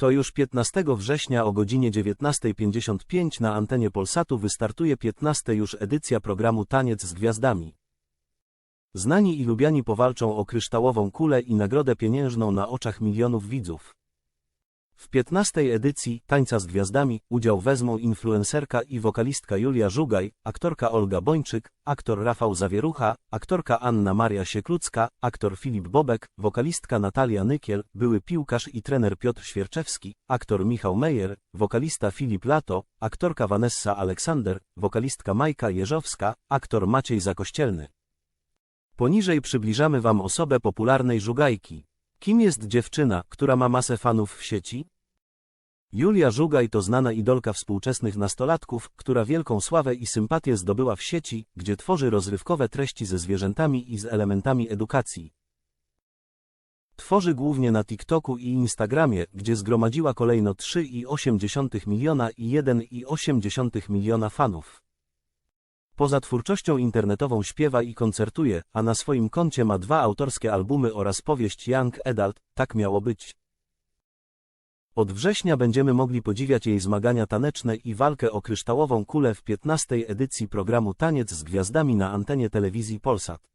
To już 15 września o godzinie 19.55 na antenie Polsatu wystartuje 15 już edycja programu Taniec z Gwiazdami. Znani i lubiani powalczą o kryształową kulę i nagrodę pieniężną na oczach milionów widzów. W 15 edycji Tańca z Gwiazdami udział wezmą influencerka i wokalistka Julia Żugaj, aktorka Olga Bończyk, aktor Rafał Zawierucha, aktorka Anna Maria Sieklucka, aktor Filip Bobek, wokalistka Natalia Nykiel, były piłkarz i trener Piotr Świerczewski, aktor Michał Mejer, wokalista Filip Lato, aktorka Vanessa Aleksander, wokalistka Majka Jeżowska, aktor Maciej Zakościelny. Poniżej przybliżamy Wam osobę popularnej Żugajki. Kim jest dziewczyna, która ma masę fanów w sieci? Julia Żugaj to znana idolka współczesnych nastolatków, która wielką sławę i sympatię zdobyła w sieci, gdzie tworzy rozrywkowe treści ze zwierzętami i z elementami edukacji. Tworzy głównie na TikToku i Instagramie, gdzie zgromadziła kolejno 3,8 miliona i 1,8 miliona fanów. Poza twórczością internetową śpiewa i koncertuje, a na swoim koncie ma dwa autorskie albumy oraz powieść Young Adult, tak miało być. Od września będziemy mogli podziwiać jej zmagania taneczne i walkę o kryształową kulę w 15 edycji programu Taniec z Gwiazdami na antenie telewizji Polsat.